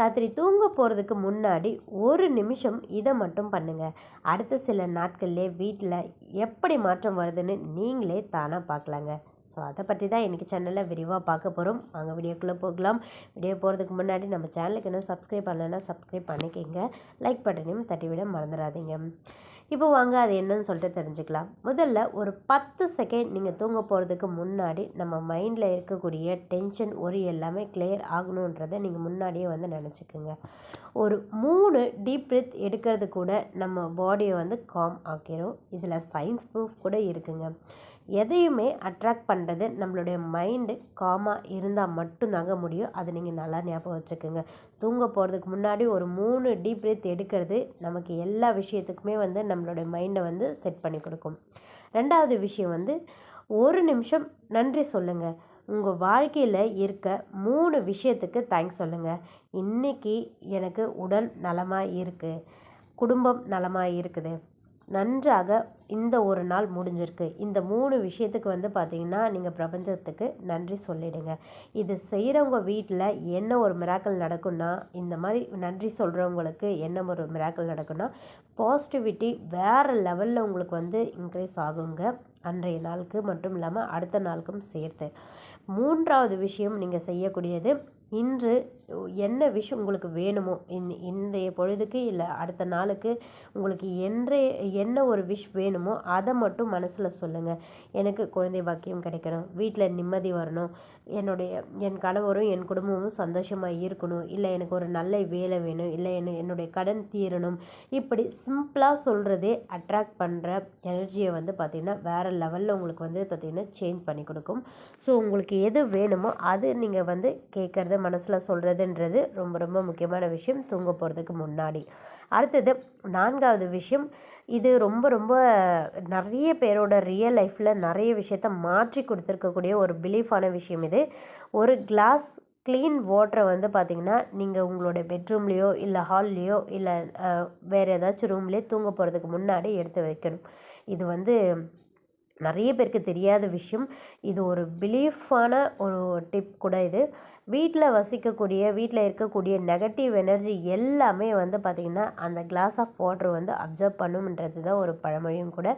ராத்திரி தூங்க போகிறதுக்கு முன்னாடி ஒரு நிமிஷம் இதை மட்டும் பண்ணுங்கள் அடுத்த சில நாட்கள்லே வீட்டில் எப்படி மாற்றம் வருதுன்னு நீங்களே தானாக பார்க்கலாங்க ஸோ அதை பற்றி தான் இன்றைக்கி சேனலில் விரிவாக பார்க்க போகிறோம் வாங்க வீடியோக்குள்ளே போகலாம். வீடியோ போகிறதுக்கு முன்னாடி நம்ம சேனலுக்கு என்ன சப்ஸ்கிரைப் பண்ணலைன்னா சப்ஸ்கிரைப் பண்ணிக்கோங்க. லைக் பட்டனையும் தட்டிவிட மறந்துடாதீங்க. இப்போ வாங்க அது என்னன்னு சொல்லிட்டு தெரிஞ்சுக்கலாம். முதல்ல ஒரு பத்து செகண்ட் நீங்கள் தூங்க போகிறதுக்கு முன்னாடி நம்ம மைண்டில் இருக்கக்கூடிய டென்ஷன் ஒரு எல்லாமே கிளியர் ஆகணுன்றதை நீங்கள் முன்னாடியே வந்து நினச்சிக்கோங்க. ஒரு மூணு டீப் பிரித் எடுக்கிறது கூட நம்ம பாடியை வந்து காம் ஆக்கிரும். இதில் சயின்ஸ் ப்ரூஃப் கூட இருக்குங்க. எதையுமே அட்ராக்ட் பண்ணுறது நம்மளுடைய மைண்டு காமாக இருந்தால் மட்டும்தாங்க முடியும். அதை நீங்கள் நல்லா ஞாபகம் வச்சுக்கோங்க. தூங்க போகிறதுக்கு முன்னாடி ஒரு மூணு டீப் பிரீத் எடுக்கிறது நமக்கு எல்லா விஷயத்துக்குமே வந்து நம்மளுடைய மைண்டை வந்து செட் பண்ணி கொடுக்கும். ரெண்டாவது விஷயம் வந்து ஒரு நிமிஷம் நன்றி சொல்லுங்கள் உங்கள் வாழ்க்கையில் இருக்க மூணு விஷயத்துக்கு தேங்க்ஸ் சொல்லுங்கள் இன்றைக்கி எனக்கு உடல் நலமாக இருக்குது குடும்பம் நலமாக இருக்குது. நன்றாக இந்த ஒரு நாள் முடிஞ்சிருக்கு. இந்த மூணு விஷயத்துக்கு வந்து பார்த்திங்கன்னா நீங்கள் பிரபஞ்சத்துக்கு நன்றி சொல்லிடுங்க. இது செய்கிறவங்க வீட்டில் என்ன ஒரு மிராக்கள் நடக்கும்னா இந்த மாதிரி நன்றி சொல்கிறவங்களுக்கு என்ன ஒரு மிராக்கள் நடக்கும்னா பாசிட்டிவிட்டி வேறு லெவலில் உங்களுக்கு வந்து இன்க்ரீஸ் ஆகுங்க. அன்றைய நாளுக்கு மட்டும் இல்லாமல் அடுத்த நாளுக்கும் சேர்த்து. மூன்றாவது விஷயம் நீங்கள் செய்யக்கூடியது இன்று என்ன விஷ் உங்களுக்கு வேணுமோ இன் இன்றைய பொழுதுக்கு இல்லை அடுத்த நாளுக்கு உங்களுக்கு என்றைய என்ன ஒரு விஷ் வேணுமோ அதை மட்டும் மனசில் சொல்லுங்கள் எனக்கு குழந்தை பாக்கியம் கிடைக்கணும் வீட்டில் நிம்மதி வரணும் என்னுடைய என் கணவரும் என் குடும்பமும் சந்தோஷமாக இருக்கணும் இல்லை எனக்கு ஒரு நல்ல வேலை வேணும் இல்லை என்ன என்னுடைய கடன் தீரணும். இப்படி சிம்பிளாக சொல்கிறதே அட்ராக்ட் பண்ணுற எனர்ஜியை வந்து பார்த்திங்கன்னா வேறு லெவலில் உங்களுக்கு வந்து பார்த்திங்கன்னா சேஞ்ச் பண்ணி கொடுக்கும். ஸோ உங்களுக்கு எது வேணுமோ அது நீங்கள் வந்து கேட்குறத மனசில் சொல்கிறதுன்றது ரொம்ப ரொம்ப முக்கியமான விஷயம். தூங்க போகிறதுக்கு முன்னாடி. அடுத்தது நான்காவது விஷயம் இது ரொம்ப ரொம்ப நிறைய பேரோட ரியல் லைஃப்பில் நிறைய விஷயத்த மாற்றி கொடுத்துருக்கக்கூடிய ஒரு பிலீஃபான விஷயம் இது. ஒரு கிளாஸ் க்ளீன் வாட்டரை வந்து பார்த்திங்கன்னா நீங்கள் உங்களோட பெட்ரூம்லேயோ இல்லை ஹால்லேயோ இல்லை வேறு ஏதாச்சும் ரூம்லேயோ தூங்க போகிறதுக்கு முன்னாடி எடுத்து வைக்கணும். இது வந்து நிறைய பேருக்கு தெரியாத விஷயம். இது ஒரு பிலீஃபான ஒரு டிப் கூட இது. வீட்டில் வசிக்கக்கூடிய வீட்டில் இருக்கக்கூடிய நெகட்டிவ் எனர்ஜி எல்லாமே வந்து பார்த்திங்கன்னா அந்த கிளாஸ் ஆஃப் வாட்டர் வந்து அப்சர்வ் பண்ணுன்றது தான் ஒரு பழமொழியும் கூட.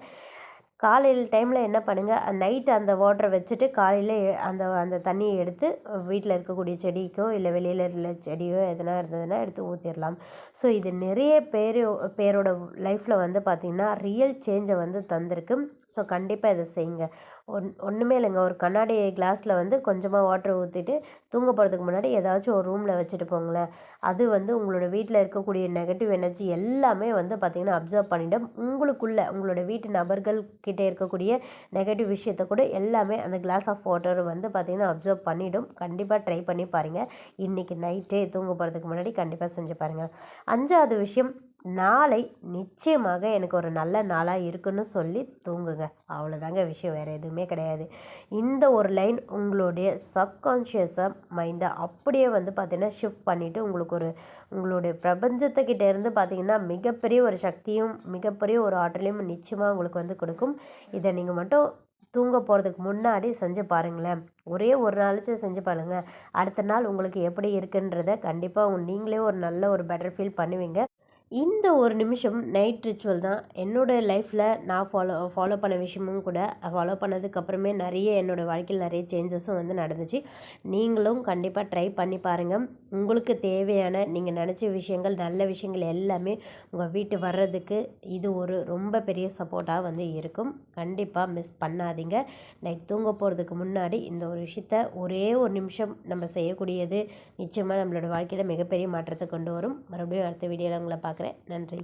காலையில் டைமில் என்ன பண்ணுங்கள் நைட் அந்த வாட்டரை வச்சுட்டு காலையில் அந்த அந்த தண்ணியை எடுத்து வீட்டில் இருக்கக்கூடிய செடிக்கோ இல்லை வெளியில் உள்ள செடியோ எதனா இருந்ததுன்னா எடுத்து ஊற்றிடலாம் ஸோ இது நிறைய பேர் பேரோட லைஃப்பில் வந்து பார்த்திங்கன்னா ரியல் சேஞ்சை வந்து தந்திருக்கு. ஸோ கண்டிப்பாக இதை செய்யுங்க. ஒன் ஒன்றுமே இல்லைங்க. ஒரு கண்ணாடி கிளாஸில் வந்து கொஞ்சமாக வாட்டர் ஊற்றிட்டு தூங்க போகிறதுக்கு முன்னாடி ஏதாச்சும் ஒரு ரூமில் வச்சுட்டு போங்களேன். அது வந்து உங்களோட வீட்டில் இருக்கக்கூடிய நெகட்டிவ் எனர்ஜி எல்லாமே வந்து பார்த்திங்கன்னா அப்சர்வ் பண்ணிவிடும் உங்களுக்குள்ளே உங்களோட வீட்டு நபர்கள் கிட்டே இருக்கக்கூடிய நெகட்டிவ் விஷயத்தை கூட எல்லாமே அந்த கிளாஸ் ஆஃப் வாட்டர் வந்து பார்த்திங்கன்னா அப்சர்வ் பண்ணிவிடும் கண்டிப்பாக ட்ரை பண்ணி பாருங்கள் இன்றைக்கி நைட்டே தூங்க போகிறதுக்கு முன்னாடி கண்டிப்பாக செஞ்சு பாருங்கள் அஞ்சாவது விஷயம் நாளை நிச்சயமாக எனக்கு ஒரு நல்ல நாளாக இருக்குன்னு சொல்லி தூங்குங்க. அவ்வளோதாங்க விஷயம். வேறு எதுவுமே கிடையாது. இந்த ஒரு லைன் உங்களுடைய சப்கான்ஷியஸாக மைண்டை அப்படியே வந்து பார்த்திங்கன்னா ஷிஃப்ட் பண்ணிவிட்டு உங்களுக்கு ஒரு உங்களுடைய பிரபஞ்சத்துக்கிட்ட இருந்து பார்த்திங்கன்னா மிகப்பெரிய ஒரு சக்தியும் மிகப்பெரிய ஒரு ஆற்றலையும் நிச்சயமாக உங்களுக்கு வந்து கொடுக்கும். இதை நீங்கள் மட்டும் தூங்க போகிறதுக்கு முன்னாடி செஞ்சு பாருங்களேன். ஒரே ஒரு நாளாச்சும் செஞ்சு பாருங்கள் அடுத்த நாள் உங்களுக்கு எப்படி இருக்குன்றத கண்டிப்பாக நீங்களே ஒரு நல்ல ஒரு பெட்டர் ஃபீல் பண்ணுவீங்க. இந்த ஒரு நிமிஷம் நைட் ரிச்சுவல் தான். என்னோடய லைஃப்பில் நான் ஃபாலோ ஃபாலோ பண்ண விஷயமும் கூட ஃபாலோ பண்ணதுக்கப்புறமே நிறைய என்னோடய வாழ்க்கையில் நிறைய சேஞ்சஸும் வந்து நடந்துச்சு. நீங்களும் கண்டிப்பாக ட்ரை பண்ணி பாருங்கள் உங்களுக்கு தேவையான நீங்கள் நினச்ச விஷயங்கள் நல்ல விஷயங்கள் எல்லாமே உங்கள் வீட்டு வர்றதுக்கு இது ஒரு ரொம்ப பெரிய சப்போர்ட்டாக வந்து இருக்கும். கண்டிப்பாக மிஸ் பண்ணாதீங்க. நைட் தூங்க போகிறதுக்கு முன்னாடி இந்த ஒரு விஷயத்த ஒரே ஒரு நிமிஷம் நம்ம செய்யக்கூடியது நிச்சயமாக நம்மளோட வாழ்க்கையில் மிகப்பெரிய மாற்றத்தை கொண்டு வரும். மறுபடியும் அடுத்த வீடியோவில் உங்களை பார்க்குறேன் நன்றி.